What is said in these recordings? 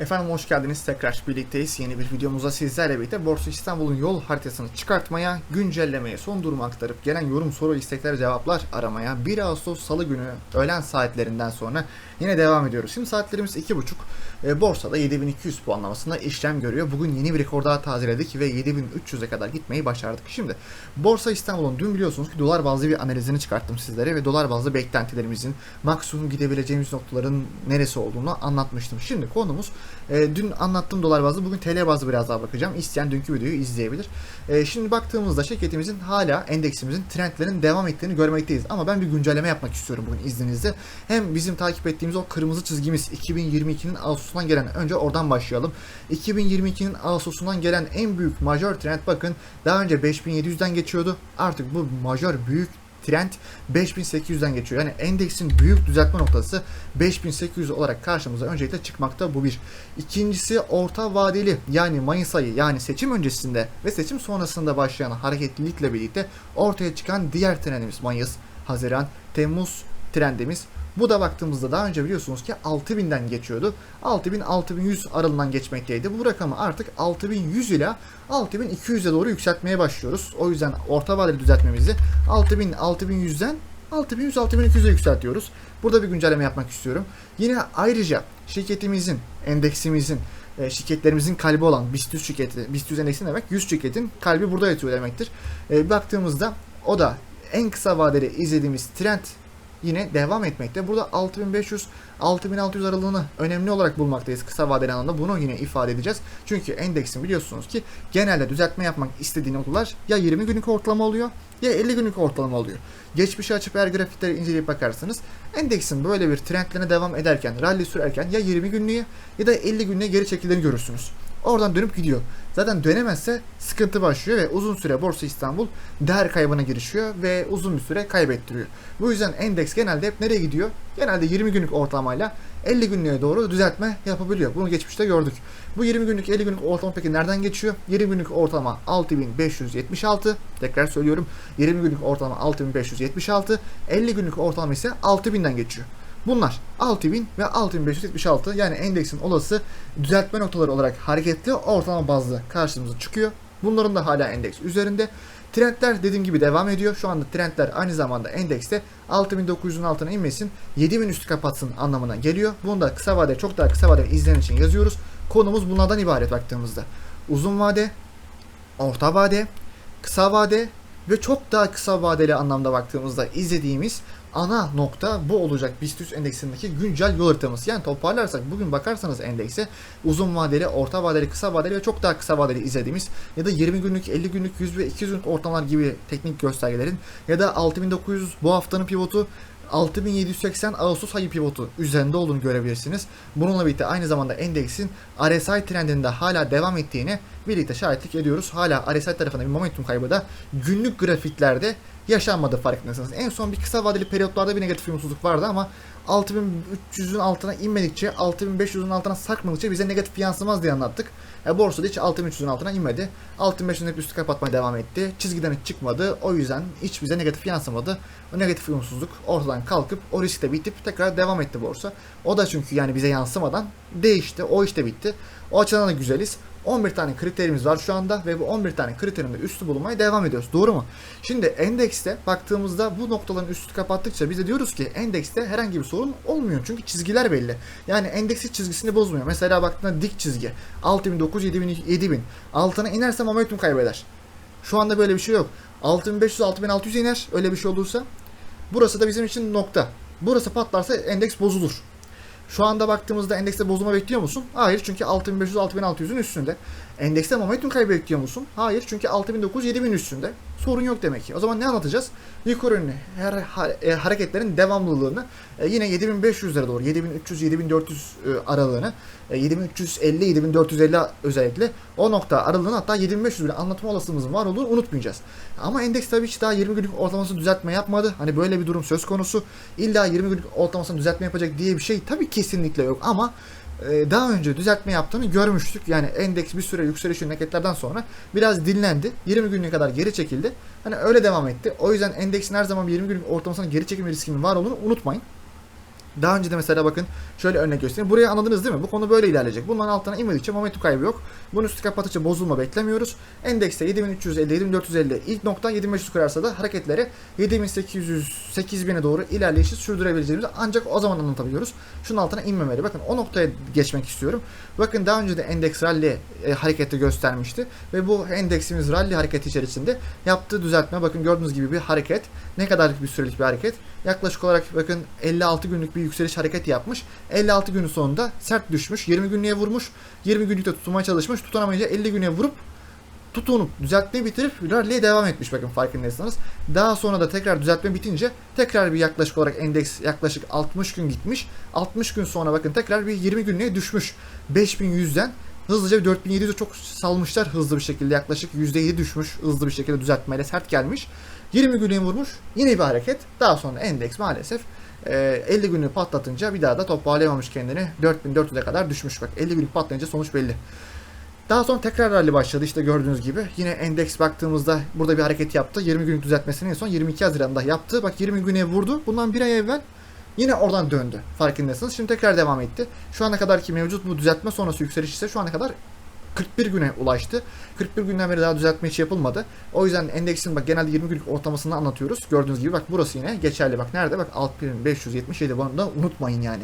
Efendim hoş geldiniz. Tekrar birlikteyiz. Yeni bir videomuzda sizlerle birlikte Borsa İstanbul'un yol haritasını çıkartmaya, güncellemeye, son durumu aktarıp gelen yorum, soru, istekler, cevaplar aramaya 1 Ağustos Salı günü öğlen saatlerinden sonra yine devam ediyoruz. Şimdi saatlerimiz 2.30. E, borsada 7200 puanlamasında işlem görüyor. Bugün yeni bir rekor daha tazeledik ve 7300'e kadar gitmeyi başardık. Şimdi Borsa İstanbul'un dün biliyorsunuz ki dolar bazlı bir analizini çıkarttım sizlere ve dolar bazlı beklentilerimizin maksimum gidebileceğimiz noktaların neresi olduğunu anlatmıştım. Şimdi konumuz e, dün anlattığım dolar bazlı bugün TL bazlı biraz daha bakacağım. İsteyen dünkü videoyu izleyebilir. E, şimdi baktığımızda şirketimizin hala endeksimizin trendlerin devam ettiğini görmekteyiz. Ama ben bir güncelleme yapmak istiyorum bugün izninizle. Hem bizim takip ettiğimiz o kırmızı çizgimiz 2022'nin Ağustos'undan gelen önce oradan başlayalım. 2022'nin Ağustos'undan gelen en büyük majör trend bakın daha önce 5700'den geçiyordu. Artık bu majör büyük trend 5800'den geçiyor. Yani endeksin büyük düzeltme noktası 5800 olarak karşımıza öncelikle çıkmakta bu bir. İkincisi orta vadeli yani Mayıs ayı yani seçim öncesinde ve seçim sonrasında başlayan hareketlilikle birlikte ortaya çıkan diğer trendimiz Mayıs, Haziran, Temmuz trendimiz. Bu da baktığımızda daha önce biliyorsunuz ki 6000'den geçiyordu. 6000-6100 aralığından geçmekteydi. Bu rakamı artık 6100 ile 6200'e doğru yükseltmeye başlıyoruz. O yüzden orta vadeli düzeltmemizi 6000-6100'den 6100-6200'e yükseltiyoruz. Burada bir güncelleme yapmak istiyorum. Yine ayrıca şirketimizin, endeksimizin, e, şirketlerimizin kalbi olan BIST 100 şirketi, BIST 100 endeksi demek? 100 şirketin kalbi burada yatıyor demektir. E, baktığımızda o da en kısa vadeli izlediğimiz trend yine devam etmekte. Burada 6500-6600 aralığını önemli olarak bulmaktayız kısa vadeli anlamda. Bunu yine ifade edeceğiz. Çünkü endeksin biliyorsunuz ki genelde düzeltme yapmak istediği noktalar ya 20 günlük ortalama oluyor ya 50 günlük ortalama oluyor. Geçmişi açıp eğer grafikleri inceleyip bakarsanız endeksin böyle bir trendlerine devam ederken, rally sürerken ya 20 günlüğe ya da 50 günlüğe geri çekildiğini görürsünüz. Oradan dönüp gidiyor. Zaten dönemezse sıkıntı başlıyor ve uzun süre Borsa İstanbul değer kaybına girişiyor ve uzun bir süre kaybettiriyor. Bu yüzden endeks genelde hep nereye gidiyor? Genelde 20 günlük ortalamayla 50 günlüğe doğru düzeltme yapabiliyor. Bunu geçmişte gördük. Bu 20 günlük 50 günlük ortalama peki nereden geçiyor? 20 günlük ortalama 6576. Tekrar söylüyorum. 20 günlük ortalama 6576. 50 günlük ortalama ise 6000'den geçiyor. Bunlar 6000 ve 6576 yani endeksin olası düzeltme noktaları olarak hareketli ortalama bazlı karşımıza çıkıyor. Bunların da hala endeks üzerinde. Trendler dediğim gibi devam ediyor. Şu anda trendler aynı zamanda endekste 6900'ün altına inmesin, 7000 üstü kapatsın anlamına geliyor. Bunu da kısa vadeli, çok daha kısa vadeli izleyen için yazıyoruz. Konumuz bunlardan ibaret baktığımızda. Uzun vade, orta vade, kısa vade ve çok daha kısa vadeli anlamda baktığımızda izlediğimiz ana nokta bu olacak BIST 100 endeksindeki güncel yol haritamız. Yani toparlarsak bugün bakarsanız endekse uzun vadeli, orta vadeli, kısa vadeli ve çok daha kısa vadeli izlediğimiz ya da 20 günlük, 50 günlük, 100 ve 200 günlük ortalamalar gibi teknik göstergelerin ya da 6900 bu haftanın pivotu 6780 Ağustos ayı pivotu üzerinde olduğunu görebilirsiniz. Bununla birlikte aynı zamanda endeksin RSI trendinde hala devam ettiğine birlikte şahitlik ediyoruz. Hala RSI tarafında bir momentum kaybı da günlük grafiklerde yaşanmadı farkındaysanız. En son bir kısa vadeli periyotlarda bir negatif uyumsuzluk vardı ama 6300'ün altına inmedikçe, 6500'ün altına sarkmadıkça bize negatif yansımaz diye anlattık. E, borsada hiç 6300'ün altına inmedi. 6500'ün hep üstü kapatmaya devam etti. Çizgiden hiç çıkmadı. O yüzden hiç bize negatif yansımadı. O negatif uyumsuzluk ortadan kalkıp o riskte bitip tekrar devam etti borsa. O da çünkü yani bize yansımadan değişti. O işte bitti. O açıdan da güzeliz. 11 tane kriterimiz var şu anda ve bu 11 tane kriterin de üstü bulunmaya devam ediyoruz. Doğru mu? Şimdi endekste baktığımızda bu noktaların üstü kapattıkça biz de diyoruz ki endekste herhangi bir sorun olmuyor. Çünkü çizgiler belli. Yani endeksi çizgisini bozmuyor. Mesela baktığında dik çizgi 6009 7000 7000 altına inerse momentum kaybeder. Şu anda böyle bir şey yok. 6500-6600 iner öyle bir şey olursa. Burası da bizim için nokta. Burası patlarsa endeks bozulur. Şu anda baktığımızda endekste bozulma bekliyor musun? Hayır çünkü 6500-6600'ün üstünde. Endekste momentum kaybı bekliyor musun? Hayır çünkü 6900-7000 üstünde. Sorun yok demek ki. O zaman ne anlatacağız? Yukarı her e, hareketlerin devamlılığını e, yine 7500'lere doğru 7300-7400 e, aralığını e, 7350-7450 özellikle o nokta aralığını hatta 7500 bile anlatma olasılığımızın var olduğunu unutmayacağız. Ama endeks tabii ki daha 20 günlük ortalamasını düzeltme yapmadı. Hani böyle bir durum söz konusu. İlla 20 günlük ortalamasını düzeltme yapacak diye bir şey tabii kesinlikle yok ama daha önce düzeltme yaptığını görmüştük. Yani endeks bir süre yükseliş hareketlerden sonra biraz dinlendi. 20 günlüğe kadar geri çekildi. Hani öyle devam etti. O yüzden endeksin her zaman 20 günlük ortalamasının geri çekilme riskinin var olduğunu unutmayın. Daha önce de mesela bakın şöyle örnek göstereyim. Burayı anladınız değil mi? Bu konu böyle ilerleyecek. Bunların altına inmedikçe momentum kaybı yok. Bunun üstü kapattıkça bozulma beklemiyoruz. Endekste 7350, 7450 ilk nokta 7500 kırarsa da hareketleri 7800, 8000'e doğru ilerleyişi sürdürebileceğimizi ancak o zaman anlatabiliyoruz. Şunun altına inmemeli. Bakın o noktaya geçmek istiyorum. Bakın daha önce de endeks rally e, hareketi göstermişti. Ve bu endeksimiz rally hareketi içerisinde yaptığı düzeltme bakın gördüğünüz gibi bir hareket. Ne kadarlık bir sürelik bir hareket. Yaklaşık olarak bakın 56 günlük bir yükseliş hareket yapmış. 56 günün sonunda sert düşmüş. 20 günlüğe vurmuş. 20 günlükte tutmaya çalışmış. Tutanamayınca 50 güne vurup tutunup düzeltmeyi bitirip rally'e devam etmiş bakın farkındaysanız. Daha sonra da tekrar düzeltme bitince tekrar bir yaklaşık olarak endeks yaklaşık 60 gün gitmiş. 60 gün sonra bakın tekrar bir 20 günlüğe düşmüş. 5100'den hızlıca bir 4700'e çok salmışlar hızlı bir şekilde yaklaşık %7 düşmüş hızlı bir şekilde düzeltmeyle sert gelmiş. 20 günlüğe vurmuş yine bir hareket. Daha sonra endeks maalesef e, 50 günlüğü patlatınca bir daha da toparlayamamış kendini. 4400'e kadar düşmüş bak. 50 günlük patlayınca sonuç belli. Daha sonra tekrar rally başladı işte gördüğünüz gibi. Yine endeks baktığımızda burada bir hareket yaptı. 20 günlük düzeltmesini en son 22 Haziran'da yaptı. Bak 20 güne vurdu. Bundan bir ay evvel yine oradan döndü. Farkındasınız. Şimdi tekrar devam etti. Şu ana kadarki mevcut bu düzeltme sonrası yükseliş ise şu ana kadar 41 güne ulaştı. 41 günden beri daha düzeltme hiç yapılmadı. O yüzden endeksin bak genelde 20 günlük ortalamasını anlatıyoruz. Gördüğünüz gibi bak burası yine geçerli. Bak nerede? Bak 6577 bunu da unutmayın yani.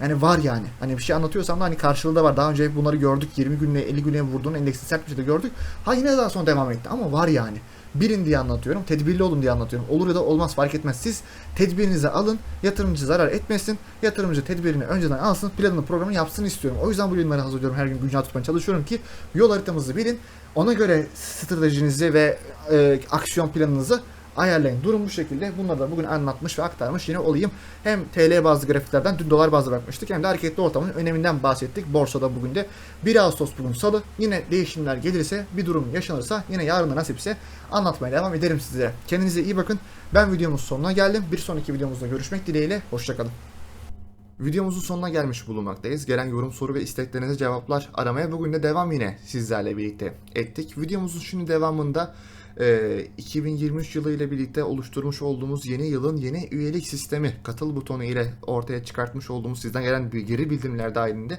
Yani var yani. Hani bir şey anlatıyorsam da hani karşılığı da var. Daha önce hep bunları gördük. 20 günle 50 güne vurduğun endeksi sert bir şekilde gördük. Ha yine daha sonra devam etti ama var yani. Bilin diye anlatıyorum. Tedbirli olun diye anlatıyorum. Olur ya da olmaz fark etmez. Siz tedbirinizi alın. Yatırımcı zarar etmesin. Yatırımcı tedbirini önceden alsın. Planını programı yapsın istiyorum. O yüzden bu yayınları hazırlıyorum. Her gün güncel tutmaya çalışıyorum ki yol haritamızı bilin. Ona göre stratejinizi ve e, aksiyon planınızı ayarlayın. Durum bu şekilde. Bunları da bugün anlatmış ve aktarmış yine olayım. Hem TL bazlı grafiklerden dün dolar bazlı bakmıştık hem de hareketli ortamın öneminden bahsettik. Borsada bugün de 1 Ağustos bugün salı. Yine değişimler gelirse bir durum yaşanırsa yine yarın da nasipse anlatmaya devam ederim size. Kendinize iyi bakın. Ben videomuz sonuna geldim. Bir sonraki videomuzda görüşmek dileğiyle. Hoşçakalın. Videomuzun sonuna gelmiş bulunmaktayız. Gelen yorum, soru ve isteklerinize cevaplar aramaya bugün de devam yine sizlerle birlikte ettik. Videomuzun şimdi devamında 2023 yılı ile birlikte oluşturmuş olduğumuz yeni yılın yeni üyelik sistemi katıl butonu ile ortaya çıkartmış olduğumuz sizden gelen geri bildirimler dahilinde